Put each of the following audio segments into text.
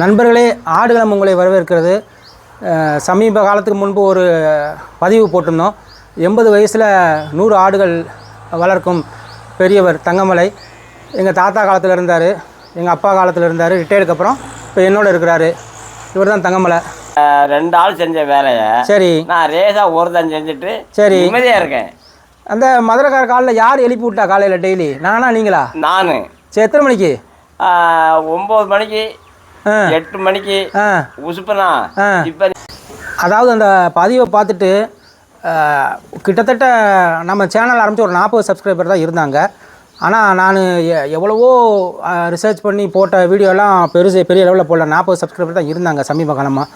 நண்பர்களே ஆடுகளம் உங்களை வரவேற்கிறது. சமீப காலத்துக்கு முன்பு ஒரு பதிவு போட்டிருந்தோம். எண்பது வயசில் நூறு ஆடுகள் வளர்க்கும் பெரியவர் தங்கமலை. எங்கள் தாத்தா காலத்தில் இருந்தார் எங்கள் அப்பா காலத்தில் இருந்தார் ரிட்டையர்டுக்கு அப்புறம் இப்போ என்னோட இருக்கிறாரு. இவர் தான் தங்கமலை. ரெண்டு ஆள் செஞ்ச வேலையை சரி. நான் ரேசா ஒருத்தன் செஞ்சுட்டு சரி. நிம்மதியா இருக்கேன். அந்த மதுரைக்கார காலில் யார் எழுப்பி விட்டா காலையில் டெய்லி? நானா நீங்களா? நான். சரி எத்தனை மணிக்கு? ஒம்பது மணிக்கு எட்டு மணிக்கு ஆ. உசுப்புனா ஆ. இப்போ அதாவது அந்த பதிவை பார்த்துட்டு கிட்டத்தட்ட நம்ம சேனல் ஆரம்பித்து ஒரு நாற்பது சப்ஸ்கிரைபர் தான் இருந்தாங்க. ஆனால் நான் எவ்வளவோ ரிசர்ச் பண்ணி போட்ட வீடியோலாம் பெருசு பெரிய லெவலில் போடல. நாற்பது சப்ஸ்கிரைபர் தான் இருந்தாங்க சமீப காலமாக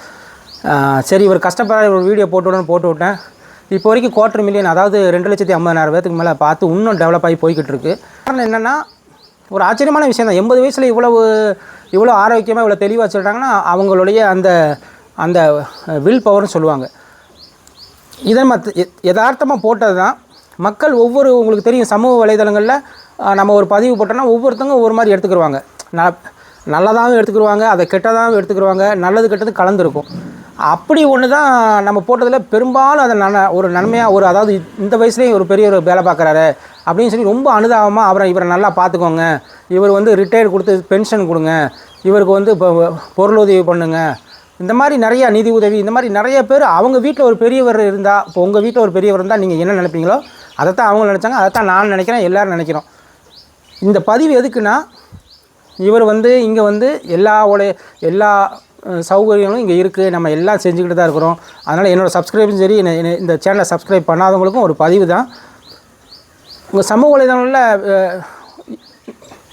சரி இவர் கஷ்டப்படுற ஒரு வீடியோ போட்டு விடணும்னு போட்டு விட்டேன். இப்போ வரைக்கும் குவார்ட்டர் மில்லியன் அதாவது ரெண்டு லட்சத்தி ஐம்பதாயிரம் பேத்துக்கு மேலே பார்த்து இன்னும் டெவலப் ஆகி போய்கிட்டு இருக்கு. காரணம் என்னென்னா ஒரு ஆச்சரியமான விஷயம் தான். எண்பது வயசில் இவ்வளவு இவ்வளோ ஆரோக்கியமாக இவ்வளோ தெளிவாக வச்சுருக்காங்கன்னா அவங்களுடைய அந்த அந்த வில் பவர்னு சொல்லுவாங்க. இதை மத் யதார்த்தமாக போட்டது தான் மக்கள் ஒவ்வொரு உங்களுக்கு தெரியும் சமூக வலைதளங்களில் நம்ம ஒரு பதிவு போட்டோம்னா ஒவ்வொருத்தவங்க ஒவ்வொரு மாதிரி எடுத்துக்கிடுவாங்க ந நல்லதாகவும் எடுத்துக்கிடுவாங்க அதை கெட்டதாகவும் எடுத்துக்கிடுவாங்க நல்லது கெட்டது கலந்துருக்கும். அப்படி ஒன்று தான் நம்ம போட்டதில் பெரும்பாலும் அதை நன ஒரு நன்மையாக ஒரு அதாவது இந்த வயசுலேயும் ஒரு பெரிய ஒரு வேலை பார்க்குறாரு அப்படின்னு சொல்லி ரொம்ப அனுதாபமாக அவரை இவரை நல்லா பார்த்துக்கோங்க இவர் வந்து ரிட்டையர் கொடுத்து பென்ஷன் கொடுங்க. இவருக்கு வந்து இப்போ பொருளுதவி பண்ணுங்கள் இந்த மாதிரி நிறையா நிதி உதவி இந்த மாதிரி நிறைய பேர் அவங்க வீட்டில் ஒரு பெரியவர் இருந்தால் இப்போ உங்கள் வீட்டில் ஒரு பெரியவர் இருந்தால் நீங்கள் என்ன நினைப்பீங்களோ அதைத்தான் அவங்க நினச்சாங்க அதைத்தான் நான் நினைக்கிறேன் எல்லோரும் நினைக்கிறோம். இந்த பதிவு எதுக்குன்னா இவர் வந்து இங்கே வந்து எல்லா உடைய எல்லா சௌகரியங்களும் இங்கே இருக்குது நம்ம எல்லாம் செஞ்சுக்கிட்டு தான் இருக்கிறோம். அதனால் என்னோடய சப்ஸ்கிரைபும் சரி என்னை- இந்த சேனலை சப்ஸ்கிரைப் பண்ணாதவங்களுக்கும் ஒரு பதிவு தான். உங்கள் சமூக வலைதளங்களில்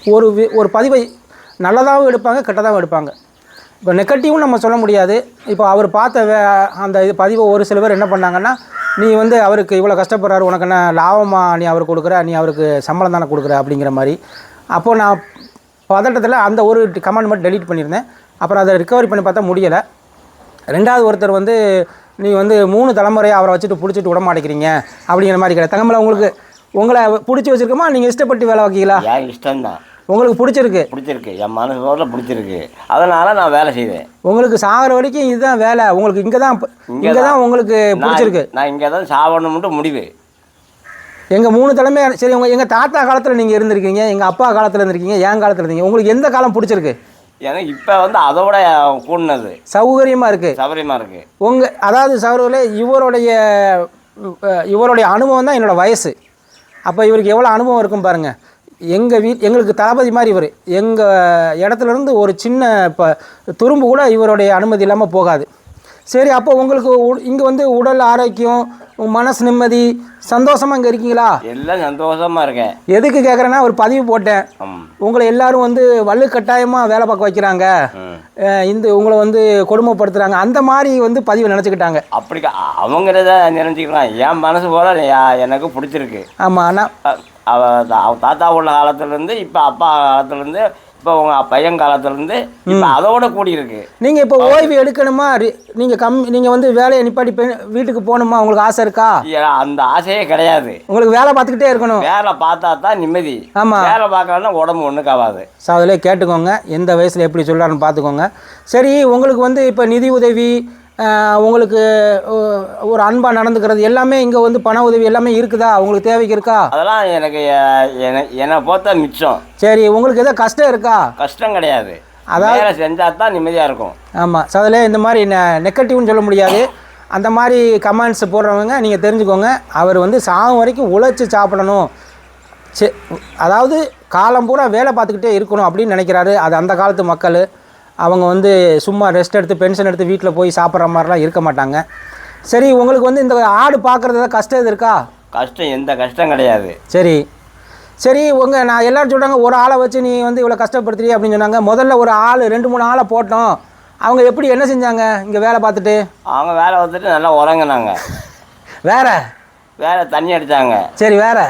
ஒரு வி- ஒரு பதிவை நல்லதாகவும் எடுப்பாங்க கெட்டதாகவும் எடுப்பாங்க. இப்போ நெகட்டிவ்னு நம்ம சொல்ல முடியாது. இப்போ அவர் பார்த்த வே அந்த இது பதிவை ஒரு சில பேர் என்ன பண்ணாங்கன்னா நீ வந்து அவருக்கு இவ்வளோ கஷ்டப்படுறாரு உனக்கு என்ன லாபமாக நீ அவருக்கு கொடுக்குற நீ அவருக்கு சம்பளம் தானே கொடுக்குற? அப்படிங்கிற மாதிரி. அப்போது நான் பதட்டத்தில் அந்த ஒரு கமெண்ட் மட்டும் டெலீட் பண்ணியிருந்தேன். அப்புறம் அதை ரிக்கவரி பண்ணி பார்த்தா முடியலை. ரெண்டாவது ஒருத்தர் வந்து நீ வந்து மூணு தலைமுறையாக அவரை வச்சுட்டு பிடிச்சிட்டு விட மாட்டேங்கிறீங்க அப்படிங்கிற மாதிரி கிடையாது தங்கமலை உங்களுக்கு உங்களை பிடிச்சி வச்சுருக்கோமா? நீங்கள் இஷ்டப்பட்டு வேலை வைக்கீங்களா இஷ்டம்தான். உங்களுக்கு பிடிச்சிருக்கு. பிடிச்சிருக்கு. என் மனசோட பிடிச்சிருக்கு. அதனால நான் வேலை செய்வேன். உங்களுக்கு சாகிற வரைக்கும் இதுதான் வேலை. உங்களுக்கு இங்கே தான் இங்கே தான் உங்களுக்கு பிடிச்சிருக்கு. நான் இங்கே தான் சாப்பிடணும்ட்டு முடிவு. எங்கள் மூணு தலைமை சரி உங்கள் எங்கள் தாத்தா காலத்தில் நீங்கள் இருந்திருக்கீங்க எங்கள் அப்பா காலத்தில் இருந்திருக்கீங்க என் காலத்தில் இருந்தீங்க உங்களுக்கு எந்த காலம் பிடிச்சிருக்கு? எனக்கு இப்போ வந்து அதோட கூடினது. சௌகரியமாக இருக்குது சௌகரியமா இருக்கு. உங்கள் அதாவது சகோதரர்களே இவருடைய இவருடைய அனுபவம் தான் என்னோட வயசு. அப்போ இவருக்கு எவ்வளோ அனுபவம் இருக்கும் பாருங்கள் எங்கள் வீட் எங்களுக்கு தளபதி மாதிரி இவர். எங்கள் இடத்துலேருந்து ஒரு சின்ன இப்போ துரும்பு கூட இவருடைய அனுமதி இல்லாமல் போகாது. சரி அப்போ உங்களுக்கு இங்கே வந்து உடல் ஆரோக்கியம் மனசு நிம்மதி சந்தோஷமாக இங்கே இருக்கீங்களா? எல்லாம் சந்தோஷமா இருக்கேன். எதுக்கு கேட்குறேன்னா ஒரு பதிவு போட்டேன். உங்களை எல்லாரும் வந்து வலுக்கட்டாயமாக வேலை பார்க்க வைக்கிறாங்க. இந்த உங்களை வந்து கொடுமைப்படுத்துகிறாங்க அந்த மாதிரி வந்து பதிவு நினச்சிக்கிட்டாங்க. அப்படி அவங்கிறத நினைச்சுக்கலாம். என் மனசு போல எனக்கு பிடிச்சிருக்கு. ஆமாம் ஆனால் அவ தாத்தா உள்ள காலத்துலேருந்து இப்போ அப்பா காலத்துலேருந்து இப்போ உங்க பையன் காலத்துலேருந்து இப்போ அதோட கூடி இருக்கு நீங்கள் இப்போ ஓய்வு எடுக்கணுமா? நீங்கள் கம் நீங்கள் வந்து வேலையை நிப்பாட்டி வீட்டுக்கு போகணுமா? உங்களுக்கு ஆசை இருக்கா? அந்த ஆசையே கிடையாது. உங்களுக்கு வேலை பார்த்துக்கிட்டே இருக்கணும். வேலை பார்த்தா தான் நிம்மதி. ஆமா. வேலை பார்க்கலன்னா உடம்பு ஒன்றுக்கு ஆகாது. ஸோ அதில் கேட்டுக்கோங்க. எந்த வயசில் எப்படி சொல்கிறாருன்னு பார்த்துக்கோங்க. சரி உங்களுக்கு வந்து இப்போ நிதி உதவி உங்களுக்கு ஒரு அன்பாக நடந்துக்கிறது எல்லாமே இங்கே வந்து பண உதவி எல்லாமே இருக்குதா? உங்களுக்கு தேவைக்கு இருக்கா? அதெல்லாம் எனக்கு என்னை பொறுத்த மிச்சம். சரி உங்களுக்கு எதோ கஷ்டம் இருக்கா? கஷ்டம் கிடையாது. அதாவது- வேலை செஞ்சா தான் நிம்மதியாக இருக்கும். ஆமாம் ஸோ அதில் இந்த மாதிரி நெகட்டிவ்னு சொல்ல முடியாது. அந்த மாதிரி கமெண்ட்ஸ் போடுறவங்க நீங்கள் தெரிஞ்சுக்கோங்க. அவர் வந்து சாகும் வரைக்கும் உழைச்சி சாப்பிடணும். அதாவது காலம் பூரா வேலை பார்த்துக்கிட்டே இருக்கணும் அப்படின்னு நினைக்கிறாரு. அது அந்த காலத்து மக்கள். அவங்க வந்து சும்மா ரெஸ்ட் எடுத்து பென்ஷன் எடுத்து வீட்டில் போய் சாப்பிட்ற மாதிரிலாம் இருக்க மாட்டாங்க. சரி உங்களுக்கு வந்து இந்த ஆடு பார்க்குறது ஏதாவது கஷ்டம் எது இருக்கா? கஷ்டம் எந்த கஷ்டம் கிடையாது. சரி. சரி உங்கள் நான் எல்லாரும் சொல்கிறாங்க ஒரு ஆளை வச்சு நீ வந்து இவ்வளோ கஷ்டப்படுத்துறீ அப்படின்னு சொன்னாங்க. முதல்ல ஒரு ஆள் ரெண்டு மூணு ஆளை போட்டோம். அவங்க எப்படி என்ன செஞ்சாங்க? இங்கே வேலை பார்த்துட்டு? அவங்க வேலை வந்துட்டு நல்லா உறங்குனாங்க. வேற? வேலை தண்ணி அடித்தாங்க சரி வேற?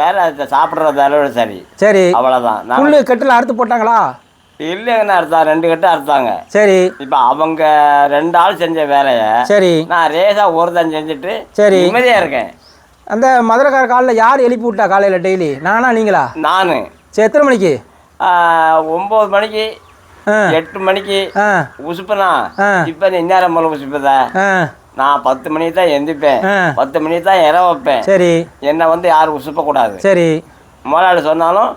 வேலை சாப்பிட்றது அளவு சரி. சரி. அவ்வளோதான் புல்லு கட்டில் அறுத்து போட்டாங்களா? இல்லைங்கன்னு அறுத்தா ரெண்டு கட்டு அறுத்தாங்க சரி. இப்போ அவங்க ரெண்டு ஆள் செஞ்ச வேலையை சரி. நான் ரேசா ஒருத்தன் செஞ்சுட்டு சரி. நிம்மதியா இருக்கேன். அந்த மதுரைக்கார காலில் யார் எழுப்பி விட்டா காலையில் டெய்லி? நானா நீங்களா? நான். சரி எத்தனை மணிக்கு? ஒம்பது மணிக்கு. எட்டு மணிக்கு உசுப்பனா. இப்ப நீ நேரம் போல உசுப்பத? நான் பத்து மணிக்கு தான் எந்திப்பேன். பத்து மணிக்கு தான் இற வைப்பேன். சரி. என்னை வந்து யாரும் உசுப்பக்கூடாது. சரி. முதலாளி சொன்னாலும்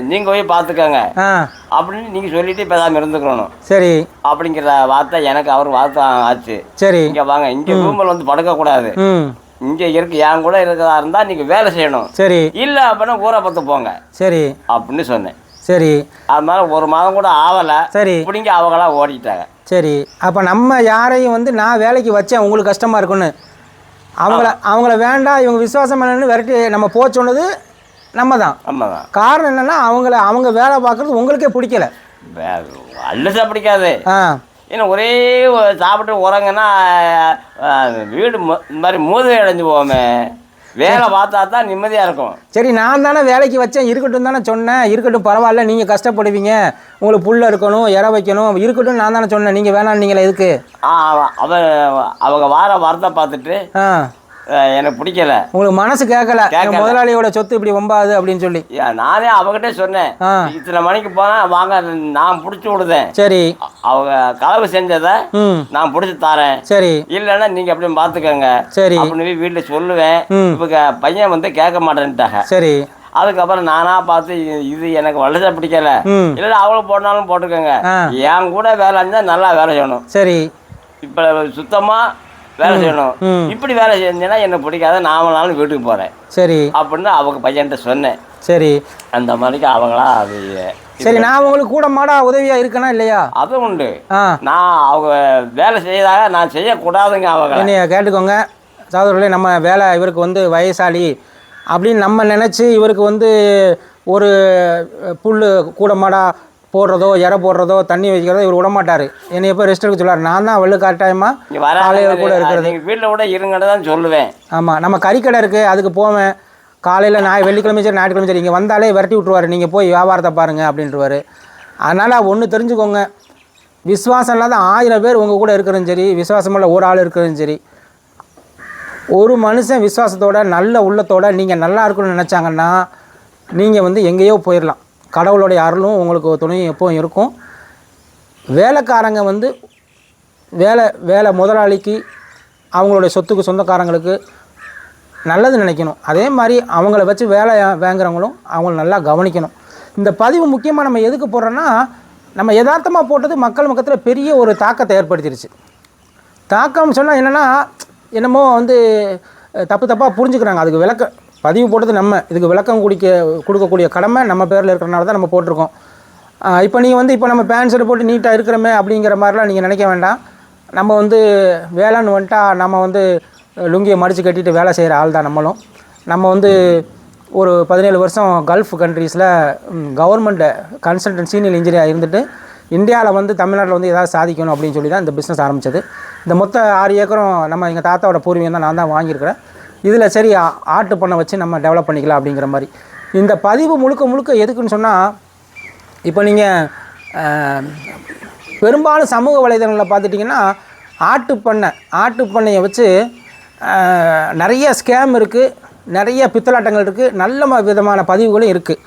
நீங்க போய் பார்த்துக்கோங்க ஆ. அப்படின்னு நீங்க சொல்லிட்டு பேசாம இருந்துக்கணும். சரி. அப்படிங்கிற வார்த்தை எனக்கு அவர் வார்த்தை ஆச்சு. சரி. இங்க வாங்க. இங்க ரூமில் வந்து படுக்க கூடாது இங்க இருக்கு என் கூட இருக்கிறதா இருந்தா நீங்க வேலை செய்யணும். சரி. இல்ல அப்படின்னா ஊரை பார்த்து போங்க. சரி. அப்படின்னு சொன்னேன். சரி. அதனால ஒரு மாதம் கூட ஆவல. சரி. இப்படிங்க அவங்களா ஓடிட்டாங்க. சரி. அப்போ நம்ம யாரையும் வந்து நான் வேலைக்கு வச்சேன் உங்களுக்கு கஷ்டமாக இருக்குன்னு. அவங்கள அவங்கள வேண்டாம் இவங்க விசுவாசம் இல்லைன்னு விரட்டி நம்ம போக சொன்னது நம்ம தான் காரணம் என்னென்னா அவங்கள அவங்க வேலை பார்க்குறது உங்களுக்கே பிடிக்கல. அல்லுசா பிடிக்காது. ஆ. ஏன்னா ஒரே சாப்பிட்டு உறங்கன்னா வீடு இந்த மாதிரி மூதை அடைஞ்சு போவோமே வேலை பார்த்தா தான் நிம்மதியாக இருக்கும். சரி நான் தானே வேலைக்கு வச்சேன் இருக்கட்டும் தானே சொன்னேன் இருக்கட்டும் பரவாயில்ல நீங்கள் கஷ்டப்படுவீங்க. உங்களுக்கு புல்ல இருக்கணும் இற வைக்கணும் இருக்கட்டும் நான் தானே சொன்னேன் நீங்கள் வேணாம் நீங்களே எதுக்கு? ஆ, அவ- அவ அவங்க வார வாரத்தை பார்த்துட்டு எனக்கு பிடிக்கல. உங்களுக்கு மனசு கேட்கல. முதலாளியோட சொத்து இப்படி வம்பாது அப்படின்னு சொல்லி. நானே அவகிட்டே சொன்னேன். இத்தனை மணிக்கு போனால் வாங்க நான் பிடிச்சி விடுதேன். சரி. அவங்க கலவு செஞ்சதை நான் பிடிச்சி தரேன். சரி. இல்லைன்னா நீங்கள் அப்படியே பார்த்துக்கோங்க. சரி. அப்படின்னு வீட்டில் சொல்லுவேன். இப்போ பையன் வந்து கேட்க மாட்டேன்ட்டாங்க. சரி. அதுக்கப்புறம் நானா பார்த்து இது எனக்கு வளச பிடிக்கல. ம். இல்லைன்னா அவளை போட்டாலும் போட்டுக்கோங்க. என் கூட வேலை இருந்தால் நல்லா வேலை செய்யணும். சரி. இப்போ சுத்தமாக வேலை செய்யணும். இப்படி வேலை செஞ்சேன்னா எனக்கு பிடிக்காத நாம நாளும் வீட்டுக்கு போகிறேன் சரி. அப்படின்னு அவங்க பையன்கிட்ட சொன்னேன். சரி. அந்த மாதிரிக்கு அவங்களா அது சரி நான் உங்களுக்கு கூட மாடா உதவியா இருக்கனா இல்லையா? அது உண்டு. நான் அவங்க வேலை செய்யதாக நான் செய்யக்கூடாதுங்க அவங்க என்னைய கேட்டுக்கோங்க. சகோதரர்களே நம்ம வேலை இவருக்கு வந்து வயசாளி அப்படின்னு நம்ம நினச்சி இவருக்கு வந்து ஒரு புல் கூட மாடா போடுறதோ இற போடுறதோ தண்ணி வைக்கிறதோ இவர் விட மாட்டார் என்னை எப்போ ரெஸ்ட் எடுக்க சொல்லுவார். நான் தான் வெள்ளு கட்டாயமாக காலையில் கூட இருக்கிறது. வீட்டில் கூட இருங்கன்னு தான் சொல்லுவேன். ஆமாம் நம்ம கறிக்கடை இருக்குது அதுக்கு போவேன். காலையில் நான் வெள்ளிக்கிழமை சரி ஞாயிற்றுக்கிழமை சரி இங்கே வந்தாலே விரட்டி விட்ருவார் நீங்கள் போய் வியாபாரத்தை பாருங்கள் அப்படின்றவாரு. அதனால் ஒன்று தெரிஞ்சுக்கோங்க. விசுவாசம் இல்லாத ஆயிரம் பேர் உங்கள் கூட இருக்கிறதும் சரி விசுவாசம் உள்ள ஒரு ஆள் இருக்கிறதும் சரி ஒரு மனுஷன் விசுவாசத்தோட நல்ல உள்ளத்தோட நீங்கள் நல்லா இருக்கணும்னு நினச்சாங்கன்னா நீங்கள் வந்து எங்கேயோ போயிடலாம் கடவுளுடைய அருளும் உங்களுக்கு துணையும் எப்போவும் இருக்கும். வேலைக்காரங்க வந்து வேலை வேலை முதலாளிக்கு அவங்களுடைய சொத்துக்கு சொந்தக்காரங்களுக்கு நல்லது நினைக்கணும். அதே மாதிரி அவங்கள வச்சு வேலை வாங்குறவங்களும் அவங்கள நல்லா கவனிக்கணும். இந்த பதிவு முக்கியமாக நம்ம எதுக்கு போடுறோன்னா நம்ம யதார்த்தமாக போட்டது மக்கள் மக்கத்தில் பெரிய ஒரு தாக்கத்தை ஏற்படுத்திடுச்சு தாக்கம் சொன்னால் என்னென்னா என்னமோ வந்து தப்பு தப்பாக புரிஞ்சுக்கிறாங்க. அதுக்கு விளக்க பதிவு போட்டது நம்ம இதுக்கு விளக்கம் குடிக்க கொடுக்கக்கூடிய கடமை நம்ம பேரில் இருக்கிறனால தான் நம்ம போட்டிருக்கோம். இப்போ நீங்கள் வந்து இப்போ நம்ம பேண்ட் ஷர்ட் போட்டு நீட்டாக இருக்கிறோமே அப்படிங்கிற மாதிரிலாம் நீங்கள் நினைக்க வேண்டாம். நம்ம வந்து வேலைன்னு வந்துட்டா நம்ம வந்து லுங்கியை மடித்து கட்டிட்டு வேலை செய்கிற ஆள் தான் நம்மளும். நம்ம வந்து ஒரு பதினேழு வருஷம் கல்ஃப் கண்ட்ரீஸில் கவர்மெண்ட் கன்சல்டன்ட் சீனியர் இன்ஜினியராக இருந்துட்டு இந்தியாவில் வந்து தமிழ்நாட்டில் வந்து ஏதாவது சாதிக்கணும் அப்படின்னு சொல்லி தான் இந்த பிஸ்னஸ் ஆரம்பித்தது இந்த மொத்த ஆறு ஏக்கரும் நம்ம எங்கள் தாத்தாவோட பூர்வீகம் தான் நான் தான் வாங்கியிருக்கிறேன். இதில் சரி ஆ- ஆட்டு பண்ணை வச்சு நம்ம டெவலப் பண்ணிக்கலாம் அப்படிங்கிற மாதிரி. இந்த பதிவு முழுக்க முழுக்க எதுக்குன்னு சொன்னால் இப்போ நீங்கள் பெரும்பாலும் சமூக வலைதளங்களில் பார்த்துட்டிங்கன்னா ஆட்டு பண்ணை ஆட்டு பண்ணையை வச்சு நிறைய ஸ்கேம் இருக்குது நிறைய பித்தலாட்டங்கள் இருக்குது நல்ல விதமான பதிவுகளும் இருக்குது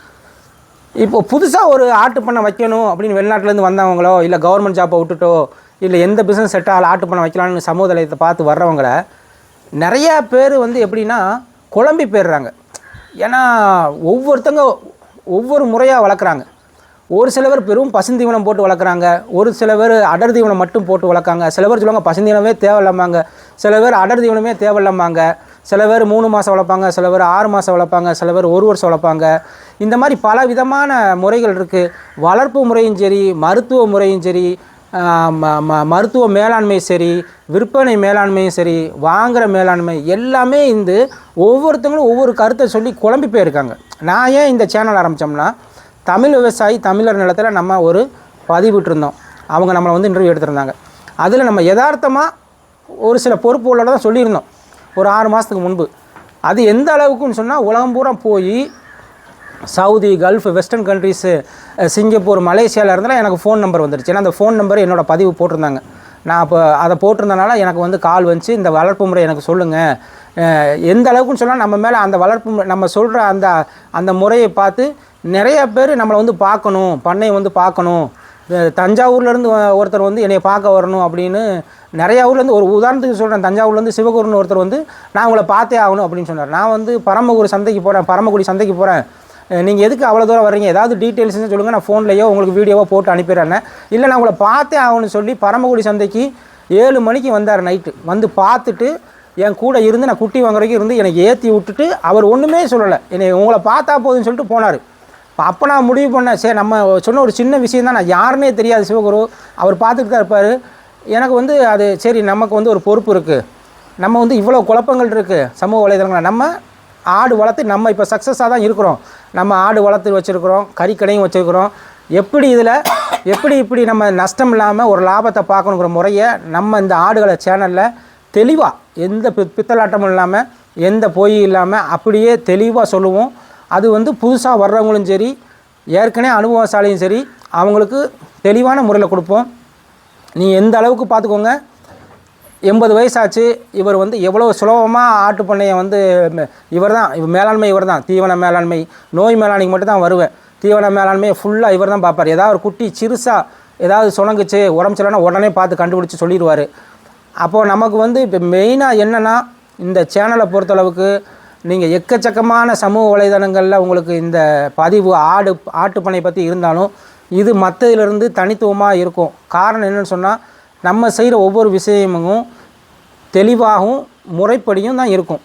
இப்போ புதுசாக ஒரு ஆட்டு பண்ணை வைக்கணும் அப்படின்னு வெளிநாட்டிலேருந்து வந்தவங்களோ இல்லை கவர்மெண்ட் ஜாப்பை விட்டுட்டோ இல்லை எந்த பிஸ்னஸ் செட்டால் ஆட்டு பண்ணை வைக்கலாம்னு சமூக வலையத்தை பார்த்து வர்றவங்களை நிறையா பேர் வந்து எப்படின்னா குழம்பி போயிடுறாங்க. ஏன்னா ஒவ்வொருத்தங்க ஒவ்வொரு முறையாக வளர்க்குறாங்க. ஒரு சில பேர் பெரும் பசுந்தீவனம் போட்டு வளர்க்குறாங்க. ஒரு சில பேர் அடர் தீவனம் மட்டும் போட்டு வளர்க்காங்க. சில பேர் சொல்லுவாங்க பசுந்தீவனமே தேவையில்லாமாங்க சில பேர் அடர் தீவனமே தேவையில்லாமாங்க சில பேர் மூணு மாதம் வளர்ப்பாங்க. சில பேர் ஆறு மாதம் வளர்ப்பாங்க. சில பேர் ஒரு வருஷம் வளர்ப்பாங்க. இந்த மாதிரி பல விதமான முறைகள் இருக்குது வளர்ப்பு முறையும் சரி மருத்துவ முறையும் சரி மருத்துவ மேலாண்மையும் சரி விற்பனை மேலாண்மையும் சரி வாங்குகிற மேலாண்மை எல்லாமே இந்த ஒவ்வொருத்தங்களும் ஒவ்வொரு கருத்தை சொல்லி குழம்பி போயிருக்காங்க. நான் ஏன் இந்த சேனல் ஆரம்பித்தோம்னா தமிழ் விவசாயி தமிழர் நிலத்தில் நம்ம ஒரு பதிவிட்டிருந்தோம். அவங்க நம்மளை வந்து இன்டர்வியூ எடுத்திருந்தாங்க. அதில் நம்ம யதார்த்தமாக ஒரு சில பொறுப்புகளோட தான் சொல்லியிருந்தோம். ஒரு ஆறு மாதத்துக்கு முன்பு. அது எந்த அளவுக்குன்னு சொன்னால் உலகம் பூரா போய் Saudi gulf western countries Singapore மலேசியாவில் இருந்தாலும் எனக்கு ஃபோன் நம்பர் வந்துடுச்சு ஏன்னா அந்த ஃபோன் நம்பர் என்னோட பதிவு போட்டிருந்தாங்க. நான் அப்போ அதை போட்டிருந்தனால எனக்கு வந்து கால் வந்துச்சு. இந்த வளர்ப்பு முறை எனக்கு சொல்லுங்கள் எந்த அளவுக்குன்னு சொன்னால் நம்ம மேலே அந்த வளர்ப்பு முறை நம்ம சொல்கிற அந்த அந்த முறையை பார்த்து நிறைய பேர் நம்மளை வந்து பார்க்கணும். பண்ணையை வந்து பார்க்கணும். தஞ்சாவூர்லேருந்து ஒருத்தர் வந்து என்னை பார்க்க வரணும் அப்படின்னு நிறையா ஊர்லேருந்து ஒரு உதாரணத்துக்கு சொல்கிறேன் தஞ்சாவூர்லேருந்து சிவகுருன்னு ஒருத்தர் வந்து நான் உங்களை பார்த்தே ஆகணும் அப்படின்னு சொன்னார். நான் வந்து பரமக்குடி சந்தைக்கு போகிறேன் பரமக்குடி சந்தைக்கு போகிறேன் நீங்கள் எதுக்கு அவ்வளோ தூரம் வர்றீங்க? ஏதாவது டீட்டெயில்ஸ் சொல்லுங்கள் நான் ஃபோன்லேயோ உங்களுக்கு வீடியோவோ போட்டு அனுப்பிடுறேன். இல்லை நான் உங்களை பார்த்தே ஆகணும்னு சொல்லி பரமக்குடி சந்தைக்கு ஏழு மணிக்கு வந்தார் நைட்டு வந்து பார்த்துட்டு என் கூட இருந்து நான் குட்டி வாங்குறதுக்கு இருந்து எனக்கு ஏற்றி விட்டுட்டு அவர் ஒன்றுமே சொல்லலை. என்னை உங்களை பார்த்தா போதுன்னு சொல்லிட்டு போனார். அப்போ நான் முடிவு பண்ணேன். சரி நம்ம சொன்ன ஒரு சின்ன விஷயம் தான். நான் யாருன்னே தெரியாது சிவகுரு. அவர் பார்த்துட்டு தான் இருப்பார். எனக்கு வந்து அது சரி நமக்கு வந்து ஒரு பொறுப்பு இருக்குது நம்ம வந்து இவ்வளோ குழப்பங்கள் இருக்குது சமூக வலைதளங்களை நம்ம ஆடு வளர்த்து நம்ம இப்போ சக்ஸஸாக தான் இருக்கிறோம். நம்ம ஆடு வளர்த்து வச்சுருக்கிறோம் கறிக்கடையும் வச்சுருக்கிறோம். எப்படி இதில் எப்படி இப்படி நம்ம நஷ்டம் இல்லாமல் ஒரு லாபத்தை பார்க்கணுங்கிற முறையை நம்ம இந்த ஆடுகளை சேனலில் தெளிவாக எந்த பி பித்தலாட்டமும் இல்லாமல் எந்த பொய் இல்லாமல் அப்படியே தெளிவாக சொல்லுவோம். அது வந்து புதுசாக வர்றவங்களும் சரி ஏற்கனவே அனுபவசாலியும் சரி அவங்களுக்கு தெளிவான முறையில் கொடுப்போம். நீ எந்த அளவுக்கு பார்த்துக்கோங்க. எண்பது வயசாச்சு இவர் வந்து எவ்வளோ சுலபமாக ஆட்டு பண்ணையை வந்து இவர் தான் இவர் மேலாண்மை இவர் தான் தீவன மேலாண்மை நோய் மேலாண்மைக்கு மட்டும் தான் வருவேன். தீவன மேலாண்மையை ஃபுல்லாக இவர் தான் பார்ப்பார். ஏதாவது ஒரு குட்டி சிறுசாக ஏதாவது சுணங்குச்சு உடம்பு சரியில்லைனா உடனே பார்த்து கண்டுபிடிச்சி சொல்லிடுவார். அப்போது நமக்கு வந்து இப்போ மெயினாக என்னென்னா இந்த சேனலை பொறுத்தளவுக்கு நீங்கள் எக்கச்சக்கமான சமூக வலைதளங்களில் உங்களுக்கு இந்த பதிவு ஆடு ஆட்டுப்பனை பற்றி இருந்தாலும் இது மற்றதிலிருந்து தனித்துவமாக இருக்கும். காரணம் என்னென்னு சொன்னால் நம்ம செய்கிற ஒவ்வொரு விஷயமும் தெளிவாகவும் முறைப்படியும் தான் இருக்கும்.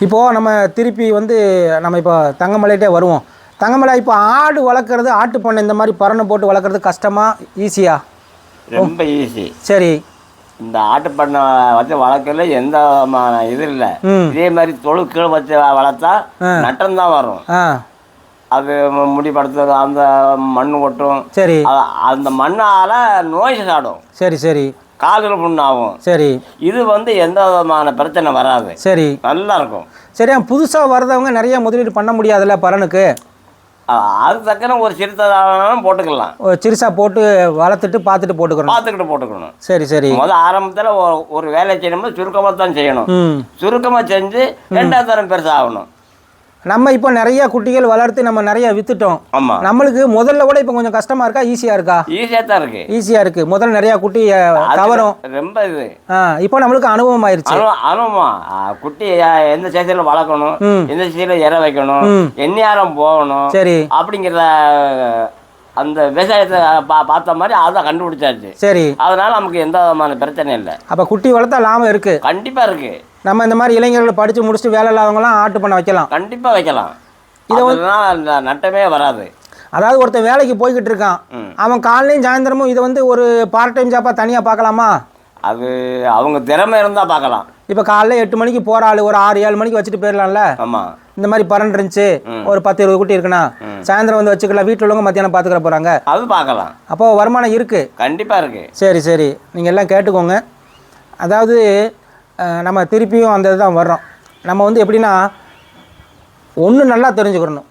இப்போது நம்ம திருப்பி வந்து நம்ம இப்போ தங்கமலையிட்டே வருவோம். தங்கமலை இப்போ ஆடு வளர்க்குறது ஆட்டு பண்ணை இந்த மாதிரி பறனை போட்டு வளர்க்குறது கஷ்டமாக ஈஸியா? ரொம்ப ஈஸி. சரி. இந்த ஆட்டு பண்ணை வச்சு வளர்க்கல எந்த இது இல்லை. இதே மாதிரி தொழுக்கள் வச்சு வளர்த்தா நட்டம்தான் வரும். ஆ. அது முடி படுத்துறது அந்த மண் கொட்டும் சரி. அந்த மண்ணால் நோய் சாடும். சரி சரி. கால்கள் புண்ணாகும். சரி. இது வந்து எந்த விதமான பிரச்சனை வராது. சரி. நல்லா இருக்கும் சரியா புதுசாக வர்றவங்க நிறைய முதலீடு பண்ண முடியாதுல்ல பறனுக்கு அ- அது தக்கன ஒரு சிறுத்ததானாலும் போட்டுக்கலாம். ஒரு சிறுசாக போட்டு வளர்த்துட்டு பார்த்துட்டு போட்டுக்கிறோம் பார்த்துக்கிட்டு போட்டுக்கணும். சரி சரி. முத ஆரம்பத்தில் ஒரு வேலை செய்யணும்போது சுருக்கமாக தான் செய்யணும். சுருக்கமாக செஞ்சு ரெண்டாவது தரம் பெருசாகணும். நம்ம இப்போ நிறைய குட்டிகள் வளர்த்து நம்ம நிறைய வித்துட்டோம். ஆமாம் நம்மளுக்கு முதல்ல விட இப்போ கொஞ்சம் கஷ்டமாக இருக்கா? ஈஸியாக இருக்கா? ஈஸியாக தான் இருக்கு. ஈஸியாக இருக்குது முதல்ல நிறையா குட்டி தவறும். ரொம்ப இது. இப்போ நம்மளுக்கு அனுபவம் ஆயிருச்சு. அனு அனுபவம்? குட்டி எந்த சைஸில் வளர்க்கணும். எந்த சைஸில் இற வைக்கணும். எந்நேரம் போகணும்? சரி. அப்படிங்கிற அந்த விவசாயத்தை பா பார்த்த மாதிரி அதை கண்டுபிடிச்சாச்சு. சரி. அதனால நமக்கு எந்த விதமான பிரச்சனை இல்லை. அப்போ குட்டி வளர்த்தா லாபம் இருக்குது கண்டிப்பாக இருக்கு. நம்ம இந்த மாதிரி இளைஞர்கள் படித்து முடிச்சுட்டு வேலை இல்லாதவங்களாம் ஆட்டு பண்ண வைக்கலாம். கண்டிப்பாக வைக்கலாம். இதெல்லாம் அந்த நட்டமே வராது. அதாவது ஒருத்தன் வேலைக்கு போய்கிட்டு இருக்கான். அவன் காலையிலையும் சாயந்தரமும் இதை வந்து ஒரு பார்ட் டைம் ஜாப்பாக தனியாக பார்க்கலாமா? அது அவங்க திறமை இருந்தால் பார்க்கலாம். இப்போ காலைல எட்டு மணிக்கு போகிற ஆள் ஒரு ஆறு ஏழு மணிக்கு வச்சுட்டு போயிடலாம்ல? ஆமாம் இந்த மாதிரி பறன் இருந்துச்சு ஒரு பத்து இருபது குட்டி இருக்குண்ணா சாயந்தரம் வந்து வச்சுக்கலாம் வீட்டில் உள்ளவங்க மத்தியானம் பார்த்துக்கிற போகிறாங்க அது பார்க்கலாம். அப்போ வருமானம் இருக்குது கண்டிப்பாக இருக்கு. சரி சரி. நீங்கள் எல்லாம் கேட்டுக்கோங்க. அதாவது நம்ம திருப்பியும் அந்த இதுதான் வர்றோம். நம்ம வந்து எப்படின்னா ஒன்று நல்லா தெரிஞ்சுக்கிறணும்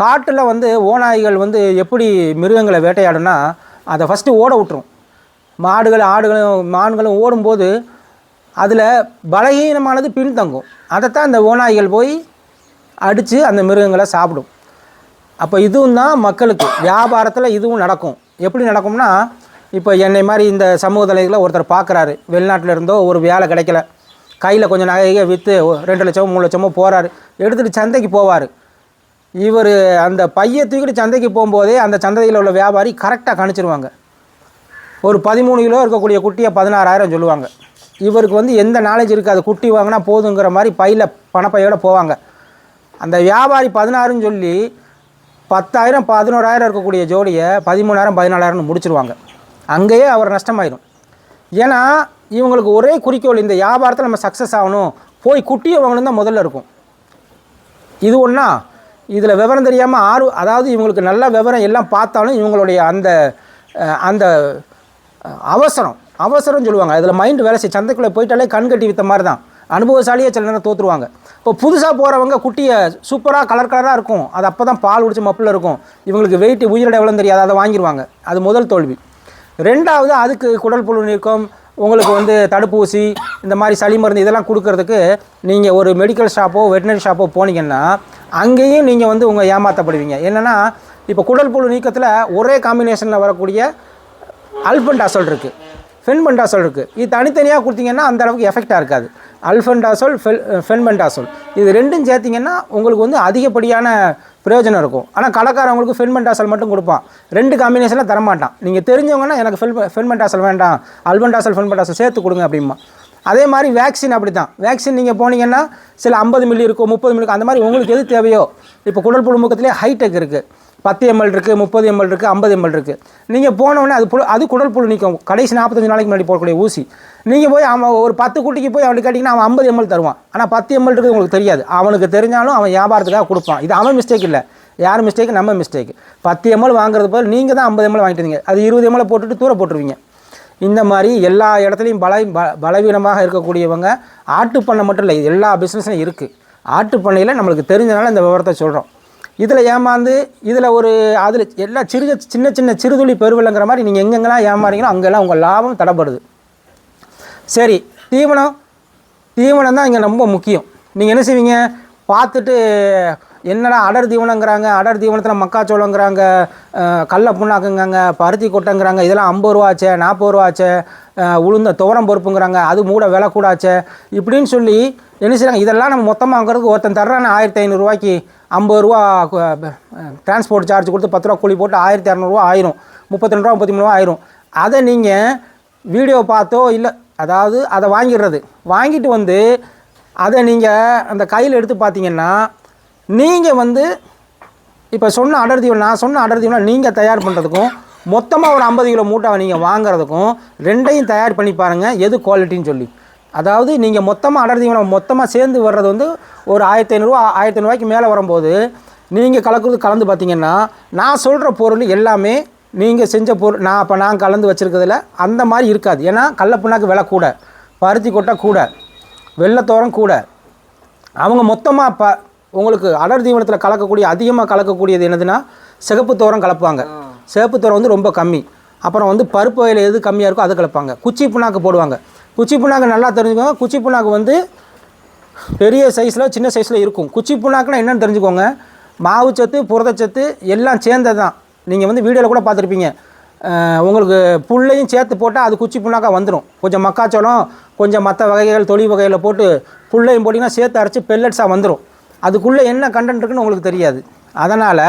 காட்டில் வந்து ஓநாய்கள் வந்து எப்படி மிருகங்களை வேட்டையாடும்னா அதை ஃபஸ்ட்டு ஓட விட்டுரும். மாடுகள் ஆடுகளும் மான்களும் ஓடும்போது அதில் பலகீனமானது பின்தங்கும். அதைத்தான் இந்த ஓநாய்கள் போய் அடித்து அந்த மிருகங்களை சாப்பிடும். அப்போ இதுவும் தான் மக்களுக்கு வியாபாரத்தில் இதுவும் நடக்கும். எப்படி நடக்கும்னா இப்போ என்னை மாதிரி இந்த சமூக தலைகளை ஒருத்தர் பார்க்குறாரு. வெளிநாட்டில் இருந்தோ ஒரு வேலை கிடைக்கல. கையில் கொஞ்சம் நகையை விற்று ரெண்டு லட்சமோ மூணு லட்சமோ போகிறாரு எடுத்துகிட்டு சந்தைக்கு போவார். இவர் அந்த பையை தூக்கிட்டு சந்தைக்கு போகும்போதே அந்த சந்தையில் உள்ள வியாபாரி கரெக்டாக கணிச்சிருவாங்க. ஒரு பதிமூணு கிலோ இருக்கக்கூடிய குட்டியை பதினாறாயிரம் சொல்லுவாங்க. இவருக்கு வந்து எந்த நாலேஜ் இருக்காது குட்டி வாங்கினா போதுங்கிற மாதிரி பையில் பணப்பையோடு போவாங்க. அந்த வியாபாரி பதினாறுன்னு சொல்லி பத்தாயிரம் பதினோராயிரம் இருக்கக்கூடிய ஜோடியை பதிமூணாயிரம் பதினாலாயிரம்னு முடிச்சிருவாங்க. அங்கேயே அவர் நஷ்டமாயிடும் ஏன்னா இவங்களுக்கு ஒரே குறிக்கோள் இந்த வியாபாரத்தில் நம்ம சக்ஸஸ் ஆகணும். போய் குட்டியை வாங்கணும் தான் முதல்ல இருக்கும். இது ஒன்றா இதில் விவரம் தெரியாமல் ஆறு அதாவது இவங்களுக்கு நல்ல விவரம் எல்லாம் பார்த்தாலும் இவங்களுடைய அந்த அந்த அவசரம் அவசரம் சொல்லுவாங்க. அதில் மைண்டு வேலை செய்ய சந்தைக்குள்ளே போயிட்டாலே கண் கட்டி வித்த மாதிரி தான் அனுபவசாலியாக சில நேரம் தோற்றுருவாங்க இப்போ புதுசாக போகிறவங்க குட்டியை சூப்பராக கலர் கலராக இருக்கும். அது அப்போ தான் பால் குடிச்ச மப்பில் இருக்கும். இவங்களுக்கு வெயிட் உயிரிட எவ்வளோ தெரியாது. அதை வாங்கிடுவாங்க அது முதல் தோல்வி. ரெண்டாவது அதுக்கு குடல் புழு நீக்கம் உங்களுக்கு வந்து தடுப்பூசி இந்த மாதிரி சளி மருந்து இதெல்லாம் கொடுக்கறதுக்கு நீங்கள் ஒரு மெடிக்கல் ஷாப்போ வெட்டினரி ஷாப்போ போனீங்கன்னா அங்கேயும் நீங்கள் வந்து உங்கள் ஏமாற்றப்படுவீங்க என்னென்னா இப்போ குடல் புழு நீக்கத்தில் ஒரே காம்பினேஷனில் வரக்கூடிய அல்பண்டாசல் இருக்குது ஃபென்பண்டாசல் இருக்குது இது தனித்தனியாக கொடுத்தீங்கன்னா அந்த அளவுக்கு எஃபெக்டாக இருக்காது. அல்ஃபண்டாசோல் ஃபெல் ஃபென்பண்டாசோல் இது ரெண்டும் சேர்த்திங்கன்னா உங்களுக்கு வந்து அதிகப்படியான பிரயோஜனம் இருக்கும். ஆனால் கடைக்காரவங்களுக்கு ஃபென்பண்டாசல் மட்டும் கொடுப்பான். ரெண்டு காம்பினேஷனில் தரமாட்டான். நீங்கள் தெரிஞ்சவங்கன்னா எனக்கு ஃபெல் ஃபென்பண்டாசல் வேண்டாம். அல்பண்டாசல் ஃபென்பண்டாசல் சேர்த்து கொடுங்க அப்படிமா அதே மாதிரி வேக்சின் அப்படி தான் வேக்சின் நீங்கள் போனீங்கன்னா சில ஐம்பது மில்லி இருக்கும் முப்பது மில்லி இருக்கும் அந்த மாதிரி உங்களுக்கு எது தேவையோ இப்போ குடல் புழுமுகத்திலே ஹைடெக் இருக்குது பத்து எம்எல் இருக்குது முப்பது எம்எல் இருக்குது ஐம்பது எம்எல் இருக்குது நீங்கள் போனோடனே அது புழு அது குடல் புழு நிற்கும் கடைசி நாற்பத்தஞ்சு நாளைக்கு முன்னாடி போடக்கூடிய ஊசி. நீங்கள் போய் அவன் ஒரு பத்து குட்டிக்கு போய் அவனுக்கு கேட்டிங்கன்னா அவன் ஐம்பது எம்எல் தருவான். ஆனால் பத்து எம்எல் இருக்குது உங்களுக்கு தெரியாது. அவனுக்கு தெரிஞ்சாலும் அவன் வியாபாரத்துக்காக கொடுப்பான். இது அவன் மிஸ்டேக் இல்லை. யார் மிஸ்டேக் நம்ம மிஸ்டேக் பத்து எம்எல் வாங்குறது போல் நீங்கள் தான் ஐம்பது எம்எல் வாங்கிட்டு இருந்தீங்க அது இருபது எம்எல் போட்டுட்டு தூர போட்டுருவீங்க. இந்த மாதிரி எல்லா இடத்துலையும் பல ப- பலவீனமாக இருக்கக்கூடியவங்க ஆட்டு பண்ணை மட்டும் இல்லை எல்லா பிஸ்னஸும் இருக்குது ஆட்டு பண்ணையில் நம்மளுக்கு தெரிஞ்சனால இந்த விவரத்தை சொல்கிறோம் இதில் ஏமாந்து இதில் ஒரு அதில் எல்லா சிறு சின்ன சின்ன சிறுதுளி பெருவில்லைங்கிற மாதிரி நீங்கள் எங்கெங்கெல்லாம் ஏமாறீங்களோ அங்கெல்லாம் உங்கள் லாபம் தடப்படுது. சரி தீவனம் தீவனம் தான் இங்கே ரொம்ப முக்கியம். நீங்கள் என்ன செய்வீங்க? பார்த்துட்டு என்னடா அடர் தீவனங்கிறாங்க அடர் தீவனத்தில் மக்காச்சோளங்கிறாங்க கடல புண்ணாக்குங்கிறாங்க பருத்தி கொட்டைங்கிறாங்க இதெல்லாம் ஐம்பது ரூபா ஆச்சே நாற்பது ரூபா ஆச்சே உளுந்த துவரம் பொறுப்புங்கிறாங்க அது மூட விலை கூடாச்சே இப்படின்னு சொல்லி என்ன செய்கிறாங்க இதெல்லாம் நம்ம மொத்தமாக வாங்குறதுக்கு ஒருத்தன் தர்றானே ஆயிரத்தி ஐநூறுரூவாய்க்கு ஐம்பது ரூபா டிரான்ஸ்போர்ட் சார்ஜ் கொடுத்து பத்து ரூபா கூலி போட்டு ஆயிரத்தி இரநூறுவா ஆயிரும். முப்பத்தி ரெண்டு ரூபா முப்பத்தி மூணு ரூபா ஆயிரும். அதை நீங்கள் வீடியோ பார்த்தோ இல்லை அதாவது அதை வாங்கிடுறது. வாங்கிட்டு வந்து அதை நீங்கள் அந்த கையில் எடுத்து பார்த்தீங்கன்னா நீங்கள் வந்து இப்போ சொன்ன அடர் தீவனம் நான் சொன்ன அடர் தீவனம் நீங்கள் தயார் பண்ணுறதுக்கும் மொத்தமாக ஒரு ஐம்பது கிலோ மூட்டை நீங்கள் வாங்குறதுக்கும் ரெண்டையும் தயார் பண்ணி பாருங்கள் எது குவாலிட்டின்னு சொல்லி. அதாவது நீங்கள் மொத்தமாக அடர் தீவனம் மொத்தமாக சேர்ந்து வர்றது வந்து ஒரு ஆயிரத்தி ஐநூறுரூவா ஆயிரத்தி ஐநூறுவாய்க்கு மேலே வரும்போது நீங்கள் கலக்குறது கலந்து பார்த்தீங்கன்னா நான் சொல்கிற பொருள் எல்லாமே நீங்கள் செஞ்ச பொருள் நான் அப்போ நான் கலந்து வச்சுருக்கிறதுல அந்த மாதிரி இருக்காது. ஏன்னா கடலப்புண்ணாக்கு விலை கூட பருத்தி கொட்டை கூட வெள்ளத்தோரம் கூட. அவங்க மொத்தமாக ப உங்களுக்கு அடர் தீவனத்தில் கலக்கக்கூடிய அதிகமாக கலக்கக்கூடியது என்னதுன்னா சிகப்பு தோரம் கலப்பாங்க. சிகப்பு தோரம் வந்து ரொம்ப கம்மி. அப்புறம் வந்து பருப்பு வகையில் எது கம்மியாக இருக்கோ அது கலப்பாங்க. குச்சி புண்ணாக்கு போடுவாங்க. குச்சி புண்ணாக்கு நல்லா தெரிஞ்சுக்கோங்க. குச்சி புண்ணாக்கு வந்து பெரிய சைஸில் சின்ன சைஸில் இருக்கும். குச்சி புண்ணாக்குனா என்னன்னு தெரிஞ்சுக்கோங்க. மாவுச்சத்து புரதச்சத்து எல்லாம் சேர்ந்தது தான் நீங்கள் வந்து வீடியோவில் கூட பார்த்துருப்பீங்க. உங்களுக்கு புல்லையும் சேர்த்து போட்டால் அது குச்சி புண்ணாக்கா வந்துடும் கொஞ்சம் மக்காச்சோளம் கொஞ்சம் மற்ற வகைகள் தொழி வகையில் போட்டு புல்லையும் போட்டிங்கன்னா சேர்த்து அரைச்சி பெல்லட்ஸாக வந்துடும் அதுக்குள்ளே என்ன கண்டென்ட் இருக்குன்னு உங்களுக்கு தெரியாது. அதனால்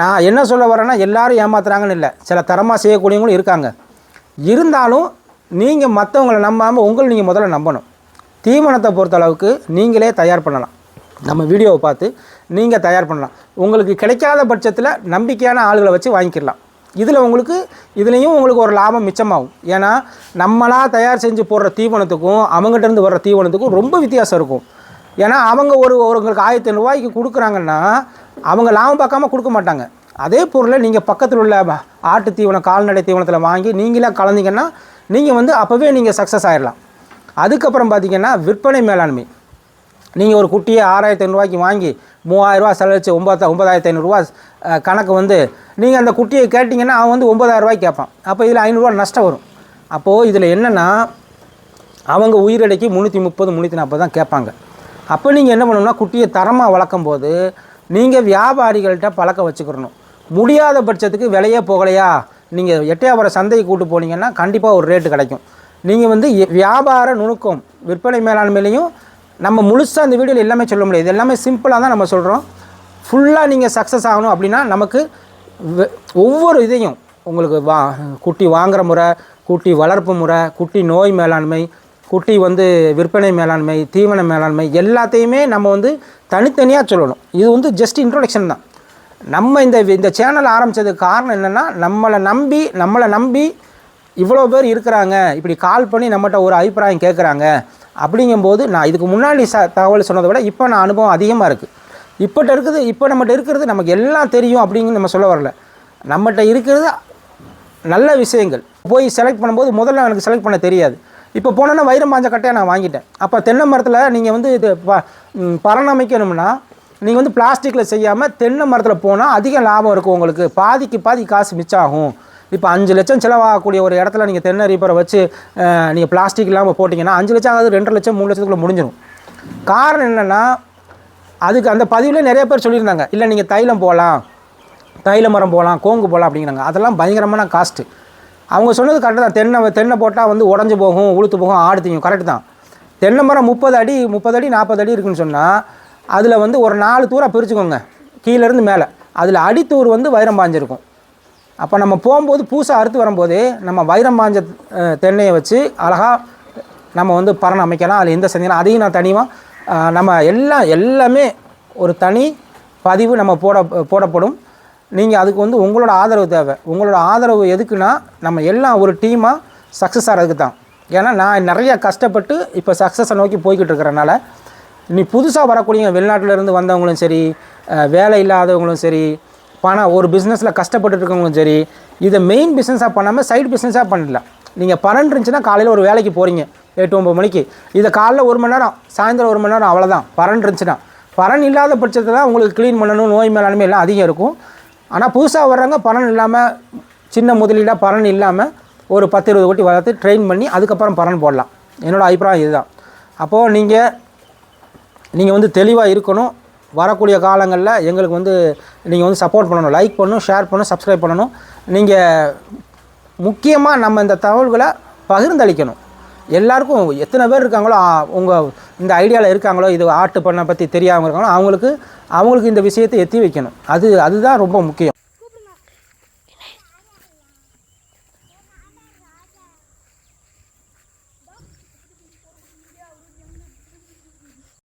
நான் என்ன சொல்ல வரேன்னா எல்லாரும் ஏமாத்துறாங்கன்னு இல்லை. சில தரமாக செய்யக்கூடியவங்களும் இருக்காங்க. இருந்தாலும் நீங்கள் மற்றவங்களை நம்பாமல் உங்களை நீங்கள் முதல்ல நம்பணும். தீவனத்தை பொறுத்த அளவுக்கு நீங்களே தயார் பண்ணலாம். நம்ம வீடியோவை பார்த்து நீங்கள் தயார் பண்ணலாம். உங்களுக்கு கிடைக்காத பட்சத்தில் நம்பிக்கையான ஆளுகளை வச்சு வாங்கிக்கிடலாம் இதில் உங்களுக்கு இதுலேயும் உங்களுக்கு ஒரு லாபம் மிச்சமாகும். ஏன்னா நம்மளாக தயார் செஞ்சு போடுற தீவனத்துக்கும் அவங்ககிட்ட இருந்து வர்ற தீவனத்துக்கும் ரொம்ப வித்தியாசம் இருக்கும். ஏன்னா அவங்க ஒரு ஒருங்களுக்கு ஆயிரத்தி ஐநூறுரூவாய்க்கு கொடுக்குறாங்கன்னா அவங்க லாபம் பார்க்காம கொடுக்க மாட்டாங்க. அதே பொருளை நீங்கள் பக்கத்தில் உள்ள ஆட்டு தீவனம் கால்நடை தீவனத்தில் வாங்கி நீங்களே கலந்தீங்கன்னா நீங்கள் வந்து அப்போவே நீங்கள் சக்ஸஸ் ஆகிடலாம் அதுக்கப்புறம் பார்த்தீங்கன்னா விற்பனை மேலாண்மை. நீங்கள் ஒரு குட்டியை ஆறாயிரத்தி ஐநூறுரூவாய்க்கு வாங்கி மூவாயிரரூவா செலவழிச்சு ஒம்பது ஒம்பதாயிரத்தி ஐநூறுரூவா கணக்கு வந்து நீங்கள் அந்த குட்டியை கேட்டிங்கன்னா அவன் வந்து ஒம்பதாயிரரூவாய்க்கு கேட்பான். அப்போ இதில் ஐநூறுரூவா நஷ்டம் வரும். அப்போது இதில் என்னென்னா அவங்க உயிரிழைக்கு முந்நூற்றி முப்பது முந்நூற்றி நாற்பது தான் கேட்பாங்க. அப்போ நீங்கள் என்ன பண்ணணும்னா குட்டியை தரமாக வளர்க்கும் போது நீங்கள் வியாபாரிகள்கிட்ட பழக்க வச்சுக்கிறணும் முடியாத பட்சத்துக்கு விலையே போகலையா? நீங்கள் எட்டையாபுரம் சந்தைக்கு கூட்டு போனீங்கன்னா கண்டிப்பாக ஒரு ரேட்டு கிடைக்கும். நீங்கள் வந்து வியாபார நுணுக்கம் விற்பனை மேலாண்மையிலையும் நம்ம முழுசாக அந்த வீடியோவில் எல்லாமே சொல்ல முடியாது. இது எல்லாமே சிம்பிளாக தான் நம்ம சொல்கிறோம் ஃபுல்லாக நீங்கள் சக்ஸஸ் ஆகணும் அப்படின்னா நமக்கு ஒவ்வொரு இதையும் உங்களுக்கு வா குட்டி வாங்குற முறை குட்டி வளர்ப்பு முறை குட்டி நோய் மேலாண்மை குட்டி வந்து விற்பனை மேலாண்மை தீவன மேலாண்மை எல்லாத்தையுமே நம்ம வந்து தனித்தனியாக சொல்லணும். இது வந்து ஜஸ்ட் இன்ட்ரொடக்ஷன் தான். நம்ம இந்த இந்த சேனல் ஆரம்பித்ததுக்கு காரணம் என்னென்னா நம்மளை நம்பி நம்மளை நம்பி இவ்வளோ பேர் இருக்கிறாங்க. இப்படி கால் பண்ணி நம்மகிட்ட ஒரு அபிப்பிராயம் கேட்குறாங்க. அப்படிங்கும்போது நான் இதுக்கு முன்னாடி ச தகவல் சொன்னதை விட இப்போ நான் அனுபவம் அதிகமாக இருக்குது இப்போட்ட இருக்குது இப்போ நம்மகிட்ட இருக்கிறது நமக்கு எல்லாம் தெரியும் அப்படிங்கிறது நம்ம சொல்ல வரல. நம்மகிட்ட இருக்கிறது நல்ல விஷயங்கள். போய் செலக்ட் பண்ணும்போது முதல்ல எனக்கு செலக்ட் பண்ண தெரியாது. இப்போ போனோன்னா வைரம் பாஞ்ச கட்டையை நான் வாங்கிட்டேன். அப்போ தென்னை மரத்தில் நீங்கள் வந்து இது ப பரணமைக்கணும்னா நீங்கள் வந்து பிளாஸ்டிக்கில் செய்யாமல் தென்னை மரத்தில் போனால் அதிக லாபம் இருக்கும் உங்களுக்கு. பாதிக்கு பாதி காசு மிச்சம் ஆகும் இப்போ அஞ்சு லட்சம் செலவாகக்கூடிய ஒரு இடத்துல நீங்கள் தென்னை ரீப்பரை வச்சு நீங்கள் பிளாஸ்டிக் இல்லாமல் போட்டிங்கன்னா அஞ்சு லட்சம் ஆகாது ரெண்டரை லட்சம் மூணு லட்சத்துக்குள்ளே முடிஞ்சிடும் காரணம் என்னென்னா அதுக்கு அந்த பதிவில் நிறைய பேர் சொல்லியிருந்தாங்க. இல்லை நீங்கள் தைலம் போகலாம் தைல மரம் போகலாம் கோங்கு போகலாம் அப்படிங்கிறாங்க. அதெல்லாம் பயங்கரமான காஸ்ட்டு அவங்க சொன்னது கரெக்டு தான். தென்னை தென்னை போட்டால் வந்து உடஞ்சி போகும் உளுத்து போகும் ஆடு திங்கும். கரெக்டு தான். தென்னை மரம் முப்பது அடி முப்பது அடி நாற்பது அடி இருக்குன்னு சொன்னால் அதில் வந்து ஒரு நாலு தூரம் பிரிச்சுக்கோங்க. கீழேருந்து மேலே. அதில் அடித்தூர் வந்து வைரம் பாஞ்சிருக்கும். அப்போ நம்ம போகும்போது பூசை அறுத்து வரும்போது நம்ம வைரம் பாஞ்ச தென்னையை வச்சு அழகாக நம்ம வந்து பரண் அமைக்கலாம். அதில் எந்த சந்தேகம் அதையும் நான் தனியாக நம்ம எல்லாம் எல்லாமே ஒரு தனி பதிவு நம்ம போட போடப்படும். நீங்கள் அதுக்கு வந்து உங்களோட ஆதரவு தேவை. உங்களோட ஆதரவு எதுக்குன்னா நம்ம எல்லாம் ஒரு டீமாக சக்ஸஸ் ஆகிறதுக்கு தான். ஏன்னா நான் நிறைய கஷ்டப்பட்டு இப்போ சக்ஸஸை நோக்கி போய்கிட்டு இருக்கிறனால நீ புதுசாக வரக்கூடிய வெளிநாட்டிலேருந்து வந்தவங்களும் சரி வேலை இல்லாதவங்களும் சரி பணம் ஒரு பிஸ்னஸில் கஷ்டப்பட்டு இருக்கவங்களும் சரி இதை மெயின் பிஸ்னஸாக பண்ணாமல் சைடு பிஸ்னஸாக பண்ணலாம் நீங்கள் பணம் இருந்துச்சுன்னா காலையில் ஒரு வேலைக்கு போகிறீங்க எட்டு ஒம்பது மணிக்கு. இதை காலைல ஒரு மணி நேரம் சாயந்தரம் ஒரு மணி நேரம் அவ்வளோதான் பரன் இருந்துச்சுன்னா. பரன் இல்லாத பட்சத்தில் தான் உங்களுக்கு க்ளீன் பண்ணணும் நோய் மேலாண்மை எல்லாம் அதிகம் இருக்கும். ஆனால் புதுசாக வர்றவங்க பணம் இல்லாமல் சின்ன முதலீடாக பலன் இல்லாமல் ஒரு பத்து இருபது கோட்டி வளர்த்து ட்ரெயின் பண்ணி அதுக்கப்புறம் பலன் போடலாம். என்னோடய அபிப்பிராயம் இதுதான். அப்போது நீங்கள் நீங்கள் வந்து தெளிவாக இருக்கணும். வரக்கூடிய காலங்களில் எங்களுக்கு வந்து நீங்கள் வந்து சப்போர்ட் பண்ணணும். லைக் பண்ணணும் ஷேர் பண்ணணும் சப்ஸ்கிரைப் பண்ணணும். நீங்கள் முக்கியமாக நம்ம இந்த தகவல்களை பகிர்ந்தளிக்கணும். எல்லாருக்கும் எத்தனை பேர் இருக்காங்களோ உங்கள் இந்த ஐடியாவில் இருக்காங்களோ இது ஆட்டு பண்ணை பற்றி தெரியாமல் இருக்காங்களோ அவங்களுக்கு அவங்களுக்கு இந்த விஷயத்தை எத்தி வைக்கணும். அது அதுதான் ரொம்ப முக்கியம்.